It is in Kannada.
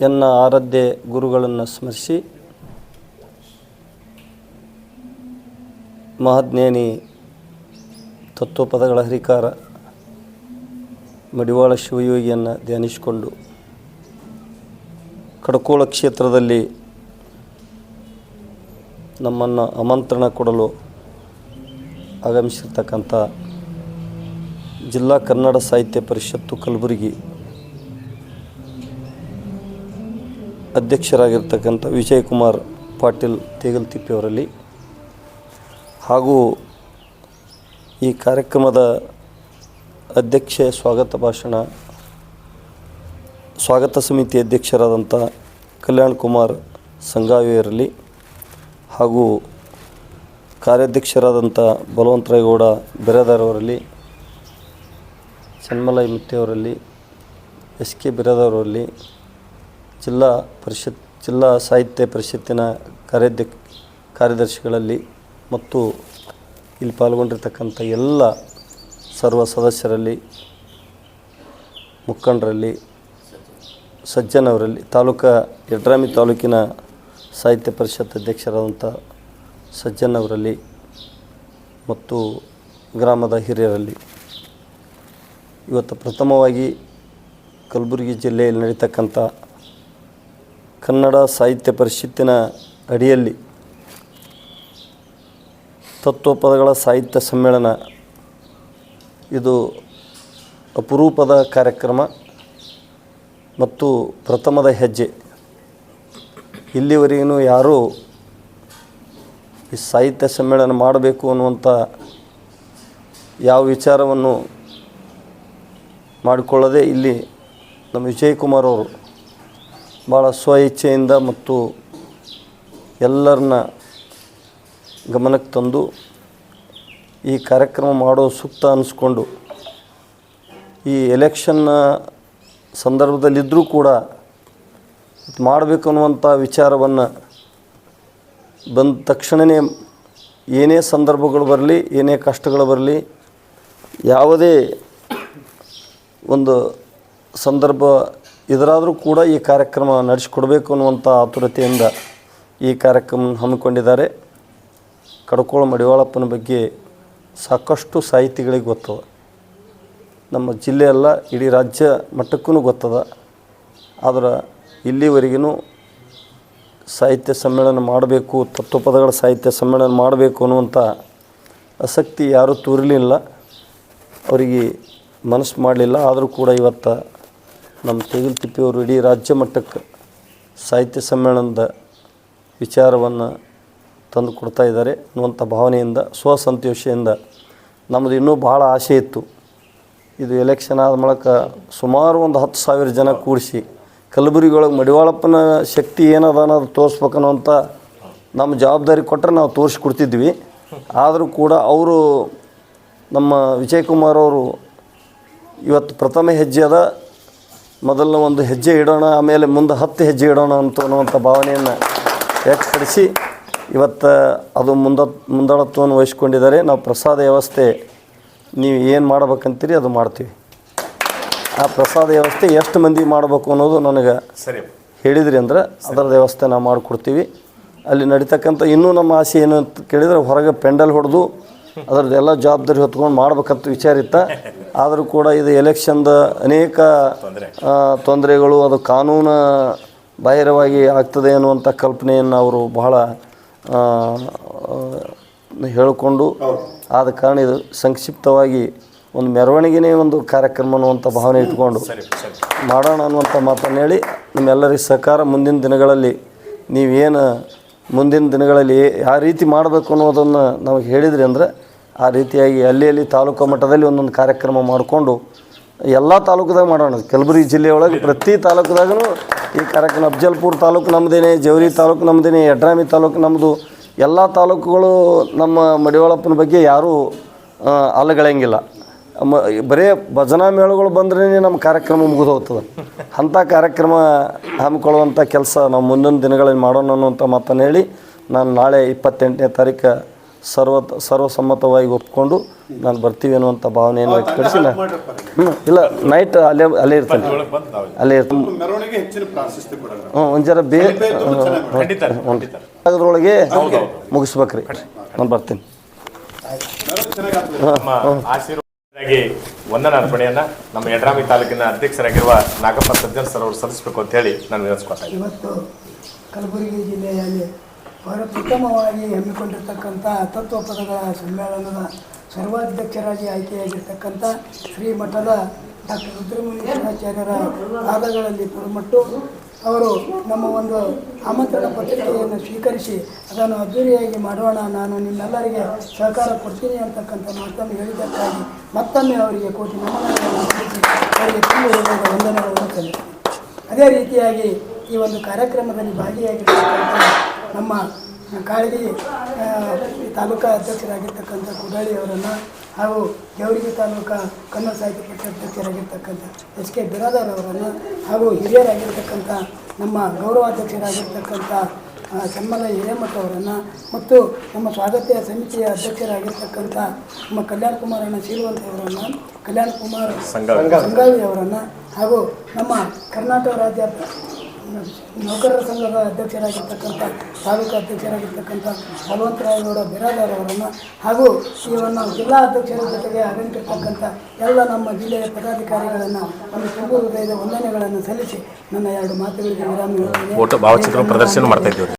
ಎನ್ನ ಆರಾಧ್ಯ ಗುರುಗಳನ್ನು ಸ್ಮರಿಸಿ ಮಹಾಜ್ಞಾನಿ ತತ್ವಪದಗಳ ಹರಿಕಾರ ಮಡಿವಾಳ ಶಿವಯೋಗಿಯನ್ನು ಧ್ಯಾನಿಸಿಕೊಂಡು ಕಡಕೋಳ ಕ್ಷೇತ್ರದಲ್ಲಿ ನಮ್ಮನ್ನು ಆಮಂತ್ರಣ ಕೊಡಲು ಆಗಮಿಸಿರ್ತಕ್ಕಂಥ ಜಿಲ್ಲಾ ಕನ್ನಡ ಸಾಹಿತ್ಯ ಪರಿಷತ್ತು ಕಲಬುರಗಿ ಅಧ್ಯಕ್ಷರಾಗಿರ್ತಕ್ಕಂಥ ವಿಜಯಕುಮಾರ್ ಪಾಟೀಲ್ ತೇಗಲ್ತಿಪ್ಪಿಯವರಲ್ಲಿ ಹಾಗೂ ಈ ಕಾರ್ಯಕ್ರಮದ ಅಧ್ಯಕ್ಷೆ ಸ್ವಾಗತ ಭಾಷಣ, ಸ್ವಾಗತ ಸಮಿತಿ ಅಧ್ಯಕ್ಷರಾದಂಥ ಕಲ್ಯಾಣ್ ಕುಮಾರ್ ಸಂಗಾವಿಯರಲ್ಲಿ ಹಾಗೂ ಕಾರ್ಯಾಧ್ಯಕ್ಷರಾದಂಥ ಬಲವಂತರಾಯಗೌಡ ಬಿರಾದಾರವರಲ್ಲಿ ಚನ್ಮಲಾಯಿ ಮುತ್ತೆಯವರಲ್ಲಿ ಎಸ್ ಕೆ ಬಿರಾದವರಲ್ಲಿ ಜಿಲ್ಲಾ ಪರಿಷತ್, ಜಿಲ್ಲಾ ಸಾಹಿತ್ಯ ಪರಿಷತ್ತಿನ ಕಾರ್ಯಾಧ್ಯ ಕಾರ್ಯದರ್ಶಿಗಳಲ್ಲಿ ಮತ್ತು ಇಲ್ಲಿ ಪಾಲ್ಗೊಂಡಿರ್ತಕ್ಕಂಥ ಎಲ್ಲ ಸರ್ವ ಸದಸ್ಯರಲ್ಲಿ, ಮುಖಂಡರಲ್ಲಿ, ಸಜ್ಜನವರಲ್ಲಿ, ತಾಲೂಕಾ ಯಡ್ರಾಮಿ ತಾಲೂಕಿನ ಸಾಹಿತ್ಯ ಪರಿಷತ್ ಅಧ್ಯಕ್ಷರಾದಂಥ ಸಜ್ಜನವರಲ್ಲಿ ಮತ್ತು ಗ್ರಾಮದ ಹಿರಿಯರಲ್ಲಿ. ಇವತ್ತು ಪ್ರಥಮವಾಗಿ ಕಲಬುರಗಿ ಜಿಲ್ಲೆಯಲ್ಲಿ ನಡೀತಕ್ಕಂಥ ಕನ್ನಡ ಸಾಹಿತ್ಯ ಪರಿಷತ್ತಿನ ಅಡಿಯಲ್ಲಿ ತತ್ವಪದಗಳ ಸಾಹಿತ್ಯ ಸಮ್ಮೇಳನ. ಇದು ಅಪರೂಪದ ಕಾರ್ಯಕ್ರಮ ಮತ್ತು ಪ್ರಥಮದ ಹೆಜ್ಜೆ. ಇಲ್ಲಿವರೆಗೂ ಯಾರೂ ಈ ಸಾಹಿತ್ಯ ಸಮ್ಮೇಳನ ಮಾಡಬೇಕು ಅನ್ನುವಂಥ ಯಾವ ವಿಚಾರವನ್ನು ಮಾಡಿಕೊಳ್ಳದೆ ಇಲ್ಲಿ ನಮ್ಮ ವಿಜಯಕುಮಾರ್ ಅವರು ಭಾಳ ಸ್ವ ಇಚ್ಛೆಯಿಂದ ಮತ್ತು ಎಲ್ಲರನ್ನ ಗಮನಕ್ಕೆ ತಂದು ಈ ಕಾರ್ಯಕ್ರಮ ಮಾಡೋ ಸೂಕ್ತ ಅನ್ನಿಸ್ಕೊಂಡು ಈ ಎಲೆಕ್ಷನ್ನ ಸಂದರ್ಭದಲ್ಲಿದ್ದರೂ ಕೂಡ ಮಾಡಬೇಕು ಅನ್ನುವಂಥ ವಿಚಾರವನ್ನು ಬಂದ ತಕ್ಷಣವೇ ಏನೇ ಸಂದರ್ಭಗಳು ಬರಲಿ, ಏನೇ ಕಷ್ಟಗಳು ಬರಲಿ, ಯಾವುದೇ ಒಂದು ಸಂದರ್ಭ ಇದರಾದರೂ ಕೂಡ ಈ ಕಾರ್ಯಕ್ರಮ ನಡೆಸಿಕೊಡಬೇಕು ಅನ್ನುವಂಥ ಆತುರತೆಯಿಂದ ಈ ಕಾರ್ಯಕ್ರಮ ಹಮ್ಮಿಕೊಂಡಿದ್ದಾರೆ. ಕಡಕೋಳ ಮಡಿವಾಳಪ್ಪನ ಬಗ್ಗೆ ಸಾಕಷ್ಟು ಸಾಹಿತಿಗಳಿಗೆ ಗೊತ್ತದ. ನಮ್ಮ ಜಿಲ್ಲೆಯೆಲ್ಲ ಇಡೀ ರಾಜ್ಯ ಮಟ್ಟಕ್ಕೂ ಗೊತ್ತದ. ಆದರೆ ಇಲ್ಲಿವರೆಗೂ ಸಾಹಿತ್ಯ ಸಮ್ಮೇಳನ ಮಾಡಬೇಕು, ತತ್ವಪದಗಳ ಸಾಹಿತ್ಯ ಸಮ್ಮೇಳನ ಮಾಡಬೇಕು ಅನ್ನುವಂಥ ಆಸಕ್ತಿ ಯಾರೂ ತೋರಲಿಲ್ಲ. ಅವರಿಗೆ ಮನಸ್ಸು ಮಾಡಲಿಲ್ಲ. ಆದರೂ ಕೂಡ ಇವತ್ತು ನಮ್ಮ ತೆಗಿಲ್ ತಿಪ್ಪಿಯವರು ಇಡೀ ರಾಜ್ಯ ಮಟ್ಟಕ್ಕೆ ಸಾಹಿತ್ಯ ಸಮ್ಮೇಳನದ ವಿಚಾರವನ್ನು ತಂದು ಕೊಡ್ತಾ ಇದ್ದಾರೆ ಅನ್ನುವಂಥ ಭಾವನೆಯಿಂದ, ಸ್ವಸಂತೋಷದಿಂದ ನಮ್ಮದು ಇನ್ನೂ ಭಾಳ ಆಸೆ ಇತ್ತು. ಇದು ಎಲೆಕ್ಷನ್ ಆದ ಮೂಲಕ ಸುಮಾರು ಒಂದು ಹತ್ತು ಸಾವಿರ ಜನ ಕೂಡಿಸಿ ಕಲಬುರಗಿ ಒಳಗೆ ಮಡಿವಾಳಪ್ಪನ ಶಕ್ತಿ ಏನದ ಅನ್ನೋದು ತೋರಿಸ್ಬೇಕನ್ನುವಂಥ ನಮ್ಮ ಜವಾಬ್ದಾರಿ ಕೊಟ್ಟರೆ ನಾವು ತೋರಿಸ್ಕೊಡ್ತಿದ್ವಿ ಆದರೂ ಕೂಡ ಅವರು ನಮ್ಮ ವಿಜಯಕುಮಾರ್ ಅವರು ಇವತ್ತು ಪ್ರಥಮ ಹೆಜ್ಜೆ ಅದ. ಮೊದಲನ ಒಂದು ಹೆಜ್ಜೆ ಇಡೋಣ ಆಮೇಲೆ ಮುಂದೆ ಹತ್ತು ಹೆಜ್ಜೆ ಇಡೋಣ ಅಂತ ಅನ್ನುವಂಥ ಭಾವನೆಯನ್ನು ವ್ಯಕ್ತಪಡಿಸಿ ಇವತ್ತು ಅದು ಮುಂದ ಮುಂದಾಳತ್ವವನ್ನು ವಹಿಸ್ಕೊಂಡಿದ್ದಾರೆ. ನಾವು ಪ್ರಸಾದ ವ್ಯವಸ್ಥೆ ನೀವು ಏನು ಮಾಡ್ಬೇಕಂತೀರಿ ಅದು ಮಾಡ್ತೀವಿ. ಆ ಪ್ರಸಾದ ವ್ಯವಸ್ಥೆ ಎಷ್ಟು ಮಂದಿ ಮಾಡಬೇಕು ಅನ್ನೋದು ನನಗೆ ಸರಿ. ಹೇಳಿದ್ರಿ ಅಂದ್ರೆ ಅದರ ವ್ಯವಸ್ಥೆ ನಾವು ಮಾಡಿಕೊಡ್ತೀವಿ. ಅಲ್ಲಿ ನಡೀತಕ್ಕಂಥ ಇನ್ನೂ ನಮ್ಮ ಆಸೆ ಏನು ಅಂತ ಕೇಳಿದರೆ ಹೊರಗೆ ಪೆಂಡಲ್ ಹೊಡೆದು ಅದರದ್ದು ಎಲ್ಲ ಜವಾಬ್ದಾರಿ ಹೊತ್ಕೊಂಡು ಮಾಡ್ಬೇಕಂತ ವಿಚಾರ ಇತ್ತ. ಆದರೂ ಕೂಡ ಇದು ಎಲೆಕ್ಷನ್ದ ಅನೇಕ ತೊಂದರೆಗಳು ಅದು ಕಾನೂನು ಬಾಹಿರವಾಗಿ ಆಗ್ತದೆ ಅನ್ನುವಂಥ ಕಲ್ಪನೆಯನ್ನು ಅವರು ಬಹಳ ಹೇಳಿಕೊಂಡು ಆದ ಕಾರಣ ಇದು ಸಂಕ್ಷಿಪ್ತವಾಗಿ ಒಂದು ಮೆರವಣಿಗೆನೇ ಒಂದು ಕಾರ್ಯಕ್ರಮ ಅನ್ನುವಂಥ ಭಾವನೆ ಇಟ್ಕೊಂಡು ಮಾಡೋಣ ಅನ್ನುವಂಥ ಮಾತನ್ನು ಹೇಳಿ ನಿಮ್ಮೆಲ್ಲರಿಗೆ ಸಹಕಾರ ಮುಂದಿನ ದಿನಗಳಲ್ಲಿ ನೀವೇನು ಮುಂದಿನ ದಿನಗಳಲ್ಲಿ ಯಾವ ರೀತಿ ಮಾಡಬೇಕು ಅನ್ನೋದನ್ನು ನಾವು ಹೇಳಿದ್ರಿ ಅಂದರೆ ಆ ರೀತಿಯಾಗಿ ಅಲ್ಲಿ ಅಲ್ಲಿ ತಾಲೂಕು ಮಟ್ಟದಲ್ಲಿ ಒಂದೊಂದು ಕಾರ್ಯಕ್ರಮ ಮಾಡಿಕೊಂಡು ಎಲ್ಲ ತಾಲೂಕದಾಗ ಮಾಡೋಣ. ಕಲಬುರಗಿ ಜಿಲ್ಲೆಯೊಳಗೆ ಪ್ರತಿ ತಾಲೂಕದಾಗೂ ಈ ಕಾರ್ಯಕ್ರಮ ಅಫ್ಜಲ್ಪುರ ತಾಲೂಕು ನಮ್ಮದೇನೆ ಜವರಿ ತಾಲೂಕು ನಮ್ಮದೇನೆ ಯಡ್ರಾಮಿ ತಾಲೂಕು ನಮ್ಮದು ಎಲ್ಲ ತಾಲೂಕುಗಳು ನಮ್ಮ ಮಡಿವಾಳಪ್ಪನ ಬಗ್ಗೆ ಯಾರೂ ಅಲ್ಲಗಳಂಗಿಲ್ಲ ಮ, ಬರೇ ಭಜನಾ ಮೇಳಗಳು ಬಂದ್ರೇ ನಮ್ಮ ಕಾರ್ಯಕ್ರಮ ಮುಗಿದು ಹೋಗ್ತದೆ ಅಂಥ ಕಾರ್ಯಕ್ರಮ ಹಮ್ಮಿಕೊಳ್ಳುವಂಥ ಕೆಲಸ ನಾವು ಮುಂದಿನ ದಿನಗಳಲ್ಲಿ ಮಾಡೋಣ ಅನ್ನುವಂಥ ಮಾತನ್ನು ಹೇಳಿ ನಾನು ನಾಳೆ ಇಪ್ಪತ್ತೆಂಟನೇ ತಾರೀಕು ಸರ್ವ ಸರ್ವಸಮ್ಮತವಾಗಿ ಒಪ್ಕೊಂಡು ನಾನು ಬರ್ತೀವಿ ಅನ್ನುವಂಥ ಭಾವನೆಯನ್ನು ವ್ಯಕ್ತಪಡಿಸಿ ನಾನು ಹ್ಞೂ ಇಲ್ಲ ನೈಟ್ ಅಲ್ಲೇ ಅಲ್ಲೇ ಇರ್ತಾನೆ. ಅಲ್ಲೇ ಇರ್ತಾನೆ. ಹ್ಞೂ ಒಂದು ಜರ ಬೇ ಅದರೊಳಗೆ ಮುಗಿಸ್ಬೇಕ್ರಿ. ನಾನು ಬರ್ತೀನಿ. ವಂದನ ಅರ್ಪಣೆಯನ್ನ ನಮ್ಮ ಯಡ್ರಾಮಿ ತಾಲೂಕಿನ ಅಧ್ಯಕ್ಷರಾಗಿರುವ ನಾಗಪ್ಪ ಸಜ್ಜನ್ ಸರ್ ಅವರು ಸಲ್ಲಿಸಬೇಕು ಅಂತ ಹೇಳಿ ನಾನು ವಿನಂತಿಸ್ಕೊತಾ ಇವತ್ತು ಕಲಬುರಗಿ ಜಿಲ್ಲೆಯಲ್ಲಿ ಬಹಳ ಪ್ರಥಮವಾಗಿ ಹಮ್ಮಿಕೊಂಡಿರ್ತಕ್ಕಂಥ ತತ್ವ ಪದಗಳ ಸಮ್ಮೇಳನದ ಸರ್ವಾಧ್ಯಕ್ಷರಾಗಿ ಆಯ್ಕೆಯಾಗಿರ್ತಕ್ಕಂಥ ಶ್ರೀಮಠದ ಡಾಕ್ಟರ್ ರುದ್ರಮುನೀಶ್ವರಾಚಾರ್ಯರ ಪಾದಗಳಲ್ಲಿ ಪುರುಮಟ್ಟು ಅವರು ನಮ್ಮ ಒಂದು ಆಮಂತ್ರಣ ಪತ್ರಿಕೆಯನ್ನು ಸ್ವೀಕರಿಸಿ ಅದನ್ನು ಅದ್ದೂರಿಯಾಗಿ ಮಾಡೋಣ, ನಾನು ನಿಮ್ಮೆಲ್ಲರಿಗೆ ಸಹಕಾರ ಕೊಡ್ತೀನಿ ಅಂತಕ್ಕಂಥ ಮಾತನ್ನು ಹೇಳಿದ್ದಕ್ಕಾಗಿ ಮತ್ತೊಮ್ಮೆ ಅವರಿಗೆ ಕೋಟಿ ಅವರಿಗೆ ತುಂಬ ವಂದನೆಗಳನ್ನು ಅದೇ ರೀತಿಯಾಗಿ ಈ ಒಂದು ಕಾರ್ಯಕ್ರಮದಲ್ಲಿ ಭಾಗಿಯಾಗಿರ್ತಕ್ಕಂಥ ನಮ್ಮ ಕಾಳಗಿ ತಾಲೂಕಾ ಅಧ್ಯಕ್ಷರಾಗಿರ್ತಕ್ಕಂಥ ಕುಡಾಳಿ ಅವರನ್ನು ಹಾಗೂ ಜವರಿಗೆ ತಾಲೂಕಾ ಕನ್ನಡ ಸಾಹಿತ್ಯ ಪರಿಷತ್ ಅಧ್ಯಕ್ಷರಾಗಿರ್ತಕ್ಕಂಥ ಎಸ್ ಕೆ ಬಿರಾದಾರ್ ಅವರನ್ನು ಹಾಗೂ ಹಿರಿಯರಾಗಿರ್ತಕ್ಕಂಥ ನಮ್ಮ ಗೌರವಾಧ್ಯಕ್ಷರಾಗಿರ್ತಕ್ಕಂಥ ಆ, ಸನ್ಮಾನ ಹಿರೇಮಠ ಅವರನ್ನು ಮತ್ತು ನಮ್ಮ ಸ್ವಾಗತ ಸಮಿತಿಯ ಅಧ್ಯಕ್ಷರಾಗಿರ್ತಕ್ಕಂಥ ನಮ್ಮ ಕಲ್ಯಾಣ ಕುಮಾರಣ್ಣ ಶ್ರೀವಂತ ಅವರನ್ನು ಕಲ್ಯಾಣ ಕುಮಾರ್. ಸಂಗಾವಿ ಅವರನ್ನು ಹಾಗೂ ನಮ್ಮ ಕರ್ನಾಟಕ ರಾಜ್ಯ ನೌಕರರ ಸಂಘದ ಅಧ್ಯಕ್ಷರಾಗಿರ್ತಕ್ಕಂಥ, ತಾಲೂಕು ಅಧ್ಯಕ್ಷರಾಗಿರ್ತಕ್ಕಂಥ ಬಿರಾದಾರ್ ಅವರನ್ನು ಹಾಗೂ ಒಂದು ಜಿಲ್ಲಾ ಅಧ್ಯಕ್ಷರ ಜೊತೆಗೆ ಆಗಮಿಸಿರ್ತಕ್ಕಂಥ ಎಲ್ಲ ನಮ್ಮ ಜಿಲ್ಲೆಯ ಪದಾಧಿಕಾರಿಗಳನ್ನು ಒಂದು ತುಂಬು ಹೃದಯದ ವಂದನೆಗಳನ್ನು ಸಲ್ಲಿಸಿ ನನ್ನ ಎರಡು ಮಾತುಗಳಿಗೆ ವಿರಾಮ ಭಾವಚಿತ್ರ ಪ್ರದರ್ಶನ ಮಾಡ್ತಾ ಇದ್ದೀವಿ.